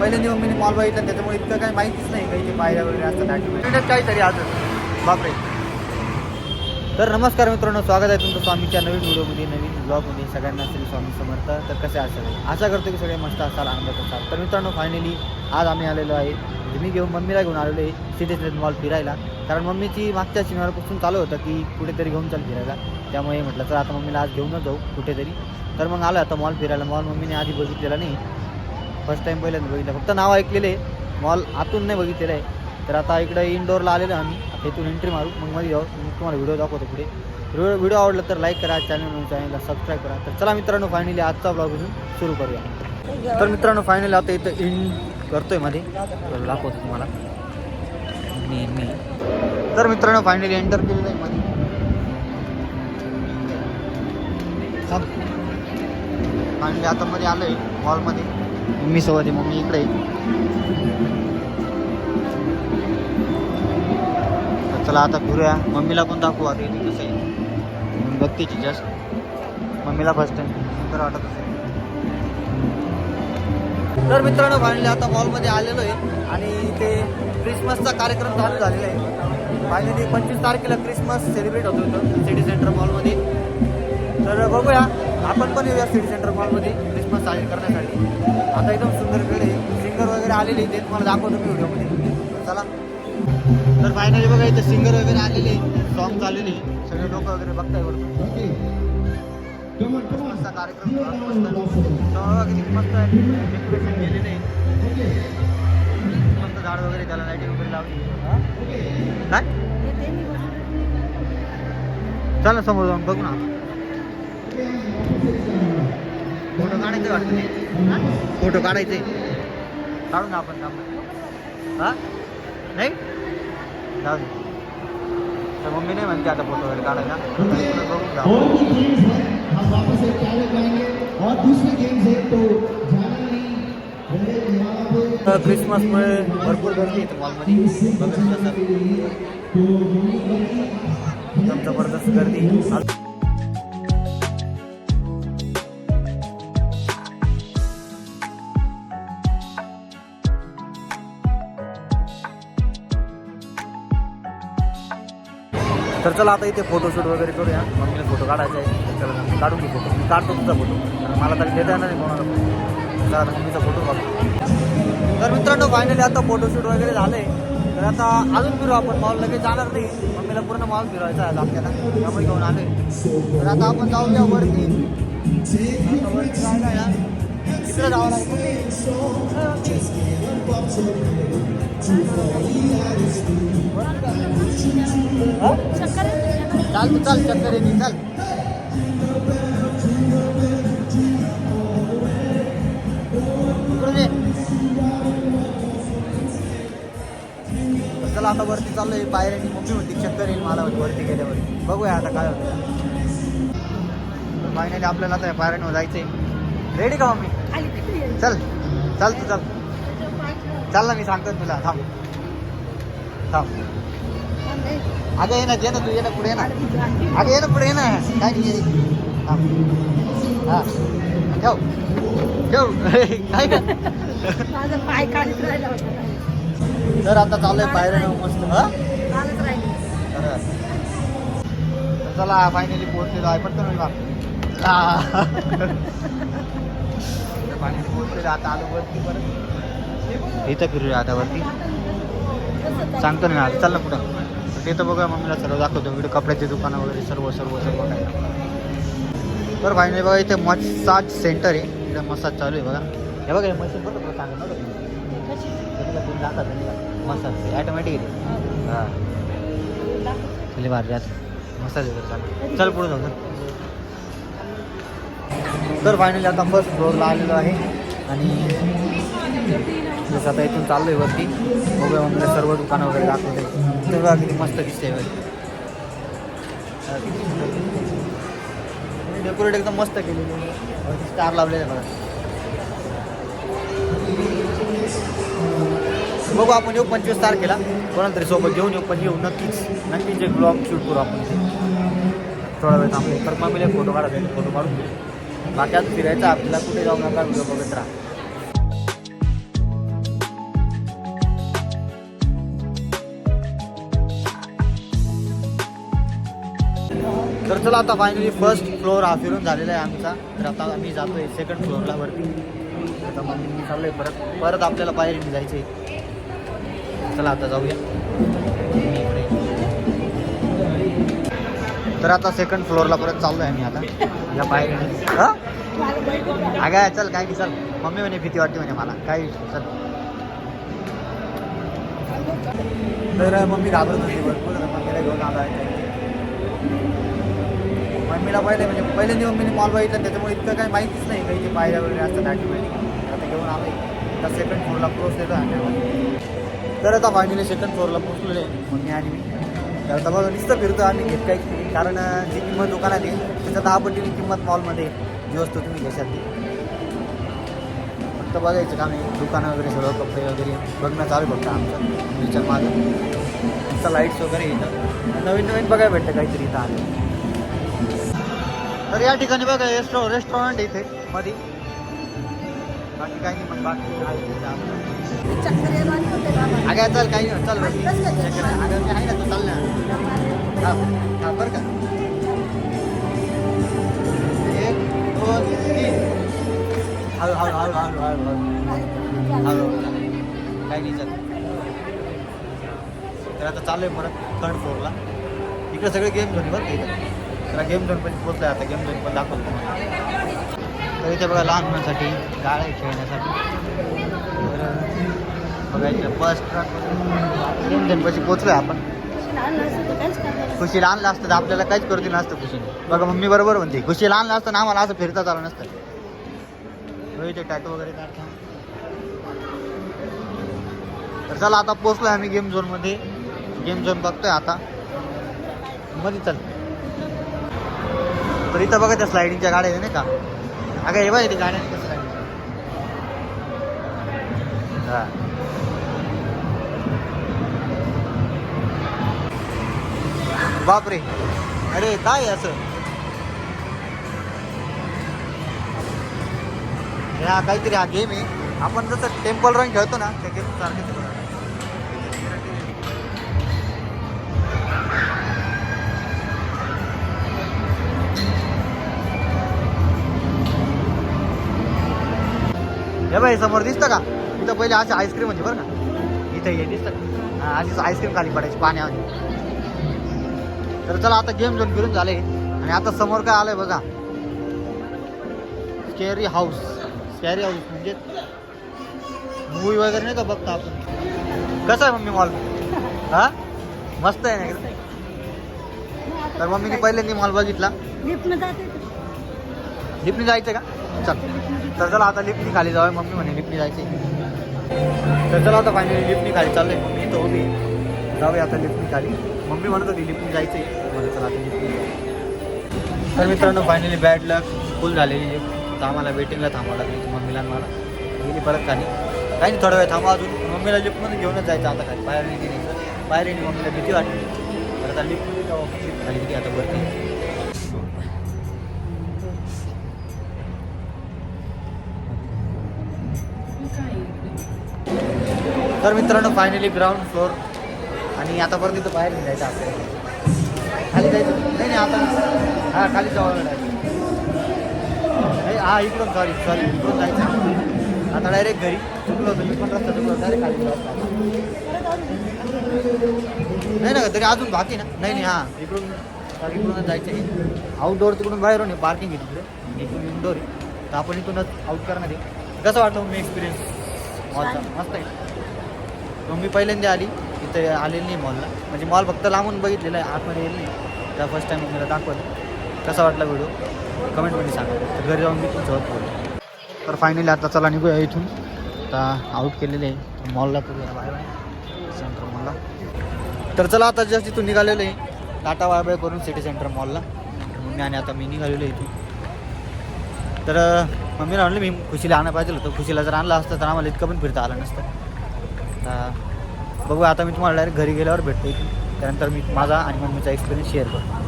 पहिल्यांदा मी मॉल बघितला त्याच्यामुळे इतकं काही माहितीच नाही काही ते पायऱ्या वगैरे असतात ॲक्टिव्हिटी काहीतरी आज. बापरे. तर नमस्कार मित्रांनो स्वागत आहे तुमचं स्वामीच्या नवीन व्हिडिओमध्ये नवीन ब्लॉगमध्ये सगळ्यांना श्री स्वामी समर्थ. तर कसे असाल आशा करतो की सगळे मस्त असाल आनंदात असाल. तर मित्रांनो फायनली आज आम्ही आलेलो आहे. मी घेऊन मम्मीला घेऊन आलेलो आहे सिटी मॉल फिरायला. कारण मम्मीची मागच्या शनिवारपासून चालू होतं की कुठेतरी घेऊन चाल फिरायला. त्यामुळे म्हटलं तर आता मम्मीला आज घेऊनच जाऊ कुठेतरी. तर मग आलं आता मॉल फिरायला. मॉल मम्मीने आधी बघितलेला नाही. फर्स्ट टाईम पहिल्यांदा बघितलं. फक्त नाव ऐकलेलं आहे. मॉल आतून नाही बघितलेलं आहे. तर आता इकडं इनडोअरला आलेलो आम्ही. आता इथून एंट्री मारू. मग मध्ये जाऊ. मग तुम्हाला व्हिडिओ दाखवतो पुढे. व्हिडिओ व्हिडिओ आवडला तर लाईक करा. चॅनल चॅनलला सबस्क्राईब करा. तर चला मित्रांनो फायनली आजचा ब्लॉग अजून सुरू करूया. तर मित्रांनो फायनली आता इथं इन करतोयमध्ये. तर दाखवतो तुम्हाला. मी मी. तर मित्रांनो फायनली एंटर केलेलं आहे मध्ये. फायनली आता मध्ये आलं आहे मॉलमध्ये मम्मी सोबत आहे मम्मी इकडे तर चला आता फिरूया. मम्मीला पण दाखवू आता इथे कसं आहे. म्हणून बघते जस्ट मम्मीला फर्स्ट टाइम सुंदर वाटत असेल तर मित्रांनो फायनली आता मॉलमध्ये आलेलो आहे. आणि ते क्रिसमसचा कार्यक्रम चालू झालेला आहे. फायनली पंचवीस तारखेला क्रिसमस सेलिब्रेट होतो इथं सिटी सेंटर मॉलमध्ये तर बघूया आपण पण येऊया सिटी सेंटर मॉलमध्ये क्रिसमस साजरी करण्यासाठी. आता एकदम सुंदर वेळ आहे. सिंगर वगैरे आलेले आहे, ते तुम्हाला दाखवतो मी व्हिडिओमध्ये. चला. तर फायनली बघा इथे सिंगर वगैरे आलेले सॉंग आलेले सगळे लोक वगैरे बघताय क्रिसमसचा कार्यक्रम मस्त. मस्त डेकोरेशन केलेलं आहे. मस्त झाड वगैरे त्याला लाईटिंग वगैरे लावली. काय? चल समोर जाऊन बघू ना फोटो काढायचे वाटतं ते. फोटो काढायचे. काढू ना आपण थांब. हा? नाही? जाऊ दे. तर मम्मी नाही म्हणते आता फोटो वगैरे काढायला. तर हैं है पे तर क्रिसमसमुळे भरपूर गर्दी येते मॉलमध्ये बघत जबरदस्त गर्दी. तर चला आता इथे फोटोशूट वगैरे करूया. मम्मीला फोटो काढायचा आहे. चला काढून घेऊ फोटो मी काढतो तुमचा फोटो कारण मला तरी देता येणार नाही कोणाला चला आता मम्मीचा फोटो काढतो तर मित्रांनो फायनली आता फोटोशूट वगैरे झाले तर आता अजून फिरू आपण. मॉल लगेच जाणार नाही. मम्मीला पूर्ण मॉल फिरवायचा आहे आपल्याला. त्यामुळे घेऊन आलोय. तर आता आपण जाऊया वरती. वरती जायला या. तिकडे जावं लागेल? चाल तू चाल चक्कर येते चाल. चला आता वरती चाललोय पायऱ्यांनी मम्मी म्हणते चक्कर येईल मला वरती गेल्यावर. बघूया आता काय होतं. फायनली आपल्याला आता पायऱ्यांवर जायचंय. रेडी का मम्मी चल चल तू चल. चाल ना मी सांगतो तुला. थांब. थांब. अगं ये ना ये ना तू ये ना पुढे ना. अगं ये ना पुढे ना. काय नाही. थांब. हा. ठेव. ठेव. काय का पाय काढत राहिला होता. तर आता चालू आहे पायऱ्या मस्त हा? चला फायनली पोहोचलेलो आहे. पण तुम्ही आता आलो वरती परत. इथं फिरूया आता वरती. सांगतो ना आता चाललं ना ते तर तिथं बघूया मम्मीला सर्व दाखवतो. व्हिडिओ कपड्याचे दुकानं वगैरे सर्व सर्व सर्व काय तर फायनली बघा इथे मसाज सेंटर आहे. इकडे मसाज चालू आहे बघा. हे बघा हे मशीन बघा सांगा दाखवत मसाज ॲटोमॅटिक हां. चले भारी मसाज वगैरे चालू. चल पुढे जाऊ तर फायनली आता फर्स्ट फ्लोअरला आलेलो आहे. आणि जसं आता इथून चाललोय वरती. बघूया वगैरे सर्व दुकानं वगैरे दाखवते तर बघा किती मस्त दिसते वगैरे डेकोरेट एकदम मस्त केलेली आहे. स्टार लावलेले बघा. बघू आपण येऊ पंचवीस तारखेला कोणाला तरी सोबत घेऊन येऊ पण येऊ नक्कीच. नक्कीच एक ब्लॉग शूट करू आपण. थोडा वेळ थांबले तर मग मी फोटो काढायचा फोटो काढून. आता फिरायचं आपल्याला कुठे जाऊ नका व्हिडिओ बघत राहा. तर चला आता फायनली फर्स्ट फ्लोअर हा फिरून झालेला आहे आमचा. तर आता आम्ही जातो आहे सेकंड फ्लोअरला वरती. आता मग मी चाललो आहे परत. परत आपल्याला बाहेर निघायचं आहे चला आता जाऊया. तर आता सेकंड फ्लोअरला परत चाललो आहे मी आता. या पायरीने हा? अगं चल काय की चल. मम्मी म्हणे भीती वाटते म्हणे मला. काय चल. तर मम्मी घाबरत होती भरपूर. मम्मीला घेऊन आला मम्मीला पहिले म्हणजे पहिल्यांदा मम्मीने मॉल बघितलं त्याच्यामुळे इतकं काही माहितीच नाही. काही ते पायऱ्या वगैरे असतात ऑटोमॅटिक आता घेऊन आले आता सेकंड फ्लोअरला पोहोचलेलो आहे तर आता फायनली सेकंड फ्लोअरला पोहोचलेलो आहे. मम्मी आणि मी तर आता नुसतं फिरतो आम्ही घेत काही कारण जी किंमत दुकानात आहे त्याच्या दहा पटीने किंमत मॉलमध्ये जी वस्तू तुम्ही घेशाल ती. फक्त बघायचं का आम्ही दुकानं वगैरे सगळं कपडे वगैरे. बघणं चालू फक्त आमचं. विचार माझं नुसतं लाईट्स वगैरे येतं. नवीन नवीन बघायला भेटतं काहीतरी इथं आलं. तर या ठिकाणी बघा रेस्टॉ रेस्टॉरंट इथे मध्ये बाकी काही नाही मग बाकी? अगं चल काही नाही चल. अगं मी आहे ना तू चाल ना. हा बरं का. एक दोन तीन. हळू हळू हळू हळू हळू हळू. हळू काही नाही चल. तर आता चालू आहे परत थर्ड फ्लोअरला इकडे सगळे गेम झोन बरं का तर गेम झोन पण पोचलं आता गेम झोन पण दाखवतो. तर इथे बघा लहान मुलांसाठी गाळ आहे खेळण्यासाठी. तर बघायचं बस ट्रक गेम पोचलोय आपण. खुशी लहान असतं तर आपल्याला काहीच करू दिलं नसतं खुशीने. बघा मम्मी बरोबर म्हणते खुशी लहान असतं ना आम्हाला असं फिरता चालू नसतं. इथे टॅटो वगैरे काढता. तर चला आता पोचलोय आम्ही गेम झोनमध्ये गेम झोन बघतोय आता. मध्ये चल. तर इथं बघा त्या स्लायडिंगच्या गाड्या आहे नाही का? अगं हे बघा ती कसं sliding. हां. बापरे. अरे काय आहे असं? हा काहीतरी हा गेम आहे. आपण जसं टेम्पल रन खेळतो ना त्या गेम सारखं हे बाई समोर दिसतं का? इथं पहिले अशी आईस्क्रीम होती बरं का? इथं हे दिसतं. का हा, अशीच आईस्क्रीम खाली पडायची पाण्यामध्ये तर चला आता गेम झोन फिरून झाले. आणि आता समोर काय आलंय बघा. स्केरी हाऊस स्कॅरी हाऊस म्हणजे मूवी वगैरे नाही का बघता आपण? कसं आहे मम्मी मॉल हा? मस्त आहे ना तर मम्मीने पहिल्यांदा मॉल बघितला. लिफ्टनी जायचं का? चल. तर चला आता लिफ्टनी खाली जाऊया. मम्मी म्हणे लिफ्टनी जायची तर चला आता फायनली लिफ्टनी खाली चाललंय. मम्मी तर उभी जाऊया आता लिफ्टनी खाली. मम्मी म्हणत होती लिफ्टनी जायचे म्हणलं चला आता लिफ्टनी तर मित्रांनो फायनली बॅड लक फुल झालेली आहे तर आम्हाला वेटिंगला थांबावं लागली मम्मीला मला. गेली परत खाली. काही नाही थोडा वेळ थांबा अजून. मम्मीला लिफ्टमध्ये घेऊनच जायचं आता खाली. बाहेर नाही गेली. बाहेर येणे मम्मीला भीती वाटली तर आता लिफ्टमध्ये जाऊ. लिफ्ट खाली गेली आता वरती. तर मित्रांनो फायनली ग्राउंड फ्लोअर आणि आता परत तिथं बाहेर निघायचं आपल्याला. खाली जायचं? नाही नाही आता हा खाली जावं नाही हा इकडून सॉरी सॉरी इकडून जायचं. आता डायरेक्ट घरी. चुकलो होतो मी पण रस्ता चुकलो डायरेक्ट खाली नाही ना तरी अजून बाकी ना. नाही नाही हां इकडून इकडूनच जायचं आहे. आउटडोअर तिकडून बाहेरून होणे पार्किंग आहे तिकडे. इकडून इनडोअर आहे. तर आपण इथूनच आउट करणार आहे. कसं वाटलं मी एक्सपिरियन्स मस्त आहे. मग मी पहिल्यांदा आली इथं आलेली नाही मॉलला म्हणजे मॉल फक्त लांबून बघितलेला आहे आतमध्ये येईल नाही. त्या फर्स्ट टाईम मला दाखवलं. कसा वाटला व्हिडिओ कमेंटमध्ये सांगा. तर घरी जाऊन मी तुमच्यावर बोलतो. तर फायनली आता चला निघूया इथून. आता आऊट केलेले आहे. मॉलला करूया बाय बाय सेंटर मॉलला तर चला आता जस्ट इथून निघालेलं आहे. टाटा बाय बाय करून सिटी सेंटर मॉलला मम्मी आणि आता मी निघालेलो आहे इथून. तर मम्मीला म्हणलं मी खुशीला आणा पाहिजे होतं. खुशीला जर आणलं असतं तर आम्हाला इतकं पण फिरता आलं नसतं. आता बघू आता मी तुम्हाला डायरेक्ट घरी गेल्यावर भेटतो त्यानंतर मी माझा आणि मम्मीचा एक्सपिरियन्स शेअर करतो.